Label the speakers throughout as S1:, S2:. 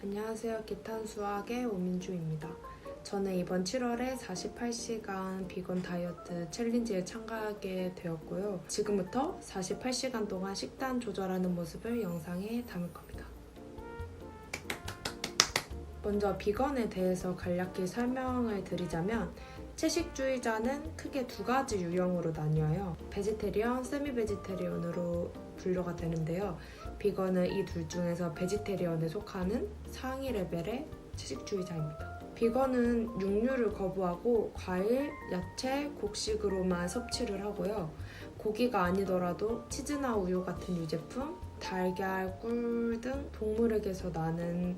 S1: 안녕하세요. 기탄 수학의 오민주입니다. 저는 이번 7월에 48시간 비건 다이어트 챌린지에 참가하게 되었고요. 지금부터 48시간 동안 식단 조절하는 모습을 영상에 담을 겁니다. 먼저 비건에 대해서 간략히 설명을 드리자면 채식주의자는 크게 두 가지 유형으로 나뉘어요. 베지테리언, 세미 베지테리언으로 분류가 되는데요. 비건은 이 둘 중에서 베지테리언에 속하는 상위 레벨의 채식주의자입니다. 비건은 육류를 거부하고 과일, 야채, 곡식으로만 섭취를 하고요. 고기가 아니더라도 치즈나 우유 같은 유제품, 달걀, 꿀 등 동물에게서 나는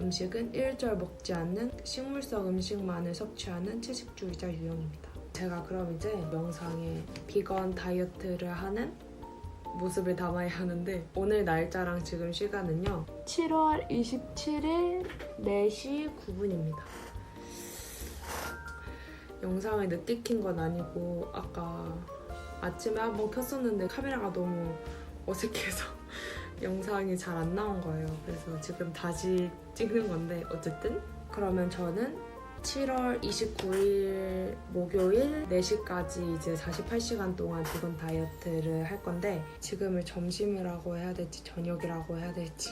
S1: 음식은 일절 먹지 않는 식물성 음식만을 섭취하는 채식주의자 유형입니다. 제가 그럼 이제 영상에 비건 다이어트를 하는 모습을 담아야 하는데 오늘 날짜랑 지금 시간은요 7월 27일 4시 9분입니다 영상을 늦게 킨 건 아니고 아까 아침에 한번 켰었는데 카메라가 너무 어색해서 영상이 잘 안 나온 거예요 그래서 지금 다시 찍는 건데 어쨌든 그러면 저는 7월 29일 목요일 4시까지 이제 48시간 동안 비건 다이어트를 할 건데 지금을 점심이라고 해야 될지 저녁이라고 해야 될지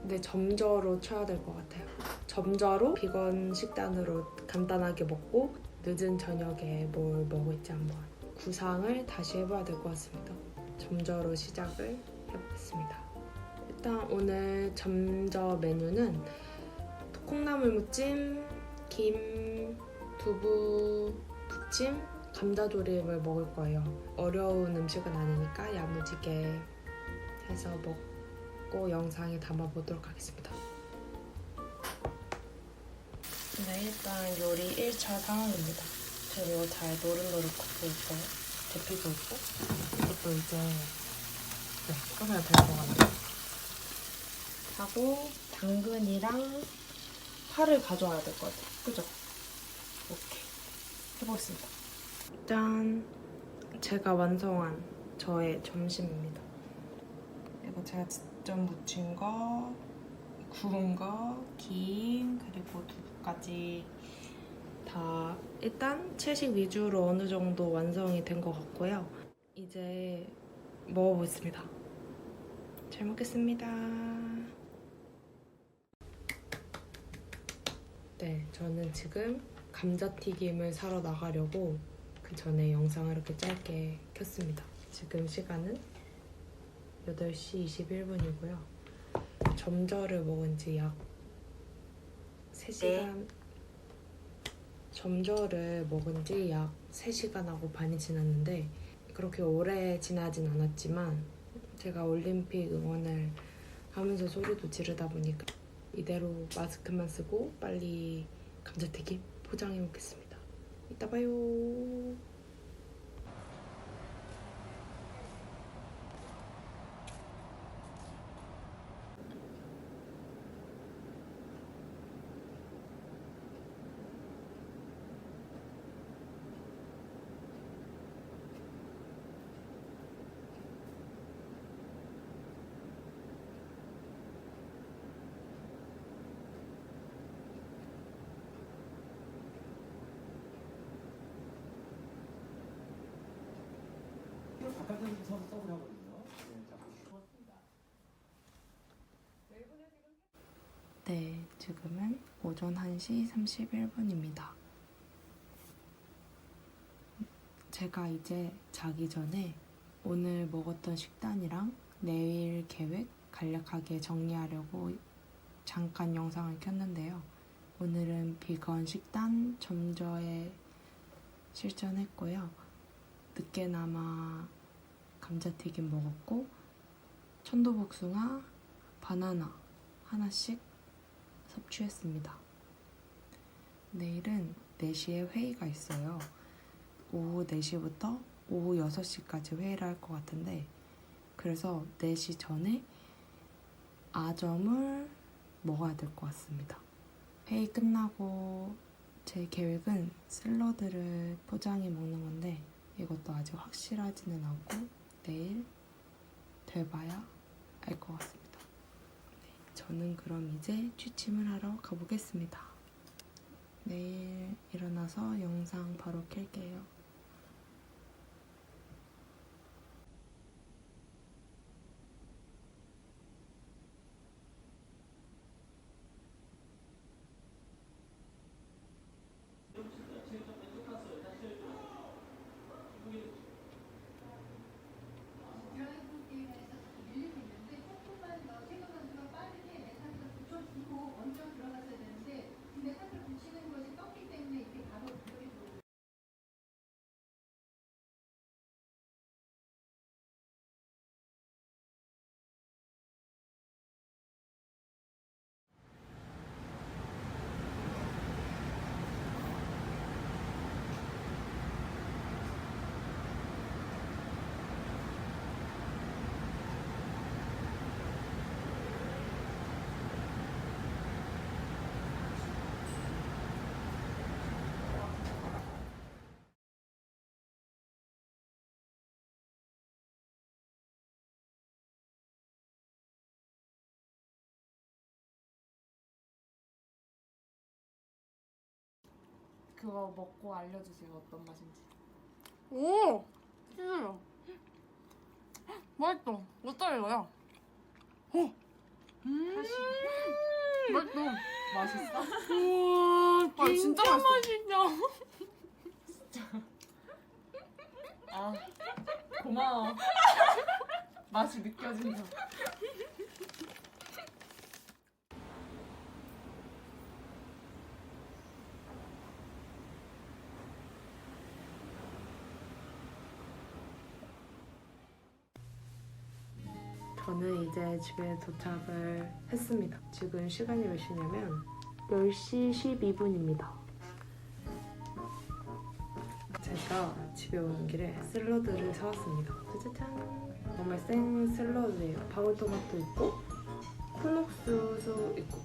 S1: 근데 점저로 쳐야 될 것 같아요. 점저로 비건 식단으로 간단하게 먹고 늦은 저녁에 뭘 먹을지 한번 구상을 다시 해봐야 될 것 같습니다. 점저로 시작을 해보겠습니다. 일단 오늘 점저 메뉴는 콩나물 무침, 김, 두부, 부침, 감자조림을 먹을 거예요. 어려운 음식은 아니니까 야무지게 해서 먹고 영상에 담아보도록 하겠습니다. 네, 일단 요리 1차 상황입니다. 재료 잘 노릇노릇 굽고 있고요. 데피고 있고 이것도 이제 네, 끓여야 될 것 같네요. 하고 당근이랑 파를 가져와야 될 것 같아요. 그죠? 오케이. 해보겠습니다. 짠! 제가 완성한 저의 점심입니다. 이거 제가 직접 무친 거, 구운 거, 김, 그리고 두부까지 다 일단 채식 위주로 어느 정도 완성이 된 것 같고요. 이제 먹어보겠습니다. 잘 먹겠습니다. 네, 저는 지금 감자튀김을 사러 나가려고 그 전에 영상을 이렇게 짧게 켰습니다. 지금 시간은 8시 21분이고요. 점저를 먹은 지 약 3시간 점저를 먹은 지 약 3시간하고 반이 지났는데 그렇게 오래 지나진 않았지만 제가 올림픽 응원을 하면서 소리도 지르다 보니까 이대로 마스크만 쓰고 빨리 감자튀김 포장해 먹겠습니다. 이따 봐요.
S2: 서브를 하거든요. 네, 자꾸
S1: 네, 지금은 오전 1시 31분입니다. 제가 이제 자기 전에 오늘 먹었던 식단이랑 내일 계획 간략하게 정리하려고 잠깐 영상을 켰는데요. 오늘은 비건 식단 점저에 실천했고요. 늦게나마 감자튀김 먹었고 천도복숭아, 바나나 하나씩 섭취했습니다. 내일은 4시에 회의가 있어요. 오후 4시부터 오후 6시까지 회의를 할 것 같은데 그래서 4시 전에 아점을 먹어야 될 것 같습니다. 회의 끝나고 제 계획은 샐러드를 포장해 먹는 건데 이것도 아직 확실하지는 않고 내일 돼봐야 알 것 같습니다. 네. 저는 그럼 이제 취침을 하러 가보겠습니다. 내일 일어나서 영상 바로 켤게요.
S3: 드라이브 게임에서 밀리고 있는데 조금만 더 최강 선수가 빠르게 메타를 붙여주고 먼저 들어갔어야 되는데 메타를 붙이는 것이 떴기 때문에 이게 바로 공격이 들어오고
S1: 그거 먹고 알려주세요. 어떤 맛인지.
S4: 오! 치즈요. 맛있어. 못 달려요. 오! 음! 맛있어.
S1: 맛있어?
S4: 우와,
S1: 아, 진짜 맛있어.
S4: 맛있어.
S1: 아 고마워. 맛이 느껴진다. 저는 이제 집에 도착을 했습니다. 지금 시간이 몇 시냐면 10시 12분입니다. 제가 집에 오는 길에 샐러드를 사왔습니다. 짜자잔. 정말 생 샐러드예요. 방울토마토 있고 콘옥수수 있고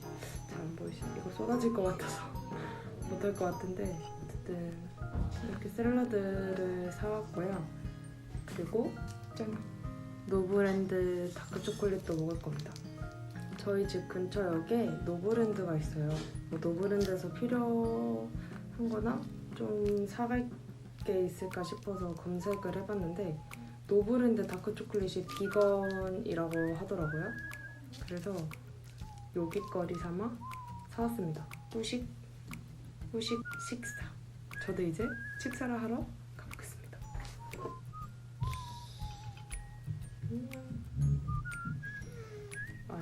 S1: 잘 안 보이시죠? 이거 쏟아질 것 같아서 못할 것 같은데 어쨌든 이렇게 샐러드를 사왔고요. 그리고 짠 노브랜드 다크 초콜릿도 먹을 겁니다. 저희 집 근처역에 노브랜드가 있어요. 뭐 노브랜드에서 필요한 거나 좀 사갈 게 있을까 싶어서 검색을 해봤는데 노브랜드 다크 초콜릿이 비건이라고 하더라고요. 그래서 요깃거리 삼아 사왔습니다. 후식 후식 식사. 저도 이제 식사를 하러 안녕. 아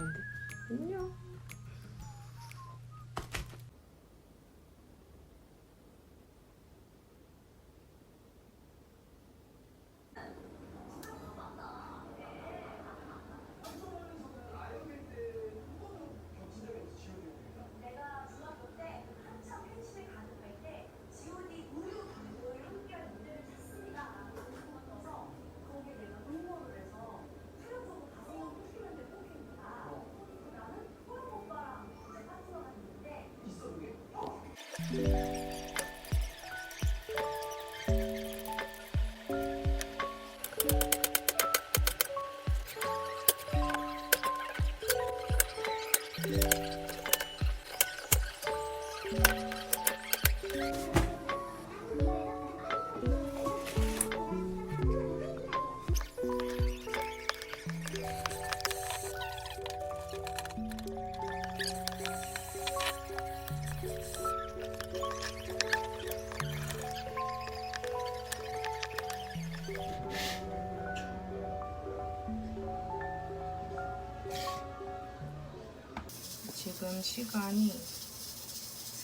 S1: 지금 시간이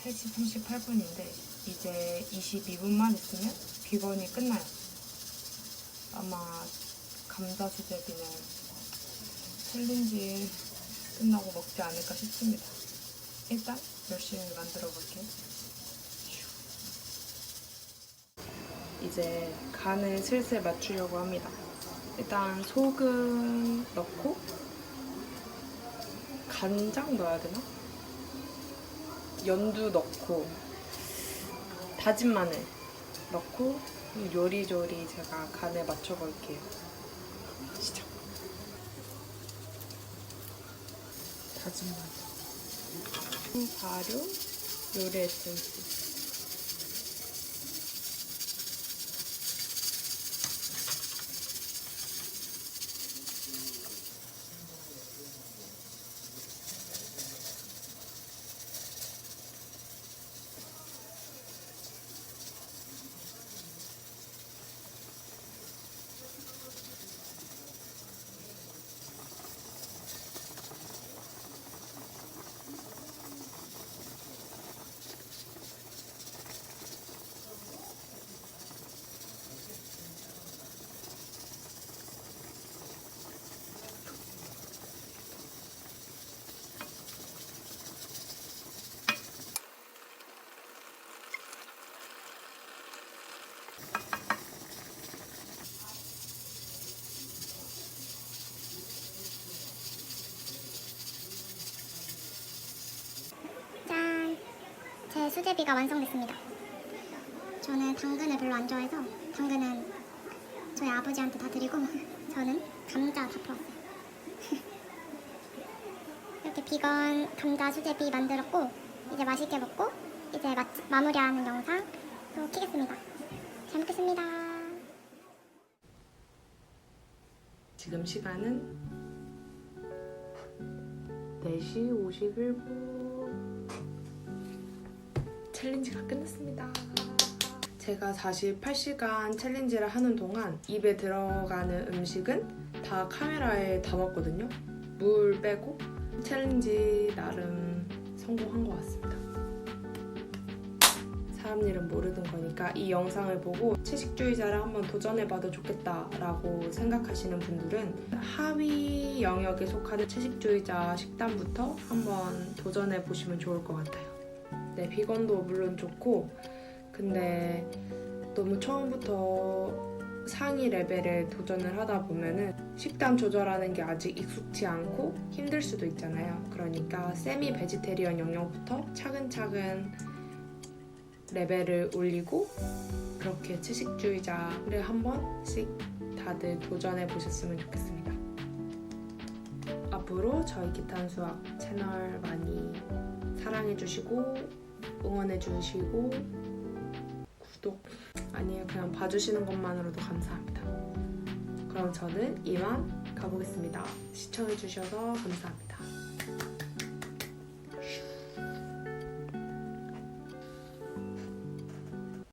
S1: 3시 38분인데 이제 22분만 있으면 비건이 끝나요. 아마 감자 수제비는 챌린지 끝나고 먹지 않을까 싶습니다. 일단 열심히 만들어 볼게요. 이제 간을 슬슬 맞추려고 합니다. 일단 소금 넣고 간장 넣어야 되나? 연두 넣고 다진 마늘 넣고 요리조리 제가 간에 맞춰 볼게요. 시작. 다진 마늘. 발효 요리 에센스.
S5: 짠! 제 수제비가 완성됐습니다. 저는 당근을 별로 안 좋아해서 당근은 저희 아버지한테 다 드리고 저는 감자 다 풀었어요. 이렇게 비건 감자 수제비 만들었고 이제 맛있게 먹고 이제 마, 마무리하는 영상 또 키겠습니다. 잘 먹겠습니다.
S1: 지금 시간은 4시 51분. 챌린지가 끝났습니다. 제가 48시간 챌린지를 하는 동안 입에 들어가는 음식은 다 카메라에 담았거든요. 물 빼고 챌린지 나름 성공한 것 같습니다. 사람 일은 모르는 거니까 이 영상을 보고 채식주의자를 한번 도전해봐도 좋겠다라고 생각하시는 분들은 하위 영역에 속하는 채식주의자 식단부터 한번 도전해 보시면 좋을 것 같아요. 네, 비건도 물론 좋고 근데 너무 처음부터 상위 레벨에 도전을 하다 보면은 식단 조절하는 게 아직 익숙치 않고 힘들 수도 있잖아요. 그러니까 세미 베지테리언 영역부터 차근차근 레벨을 올리고 그렇게 채식주의자를 한 번씩 다들 도전해 보셨으면 좋겠습니다. 앞으로 저희 기탄 수학 채널 많이 사랑해 주시고 응원해 주시고 구독 아니에요 그냥 봐주시는 것만으로도 감사합니다. 그럼 저는 이만 가보겠습니다. 시청해 주셔서 감사합니다.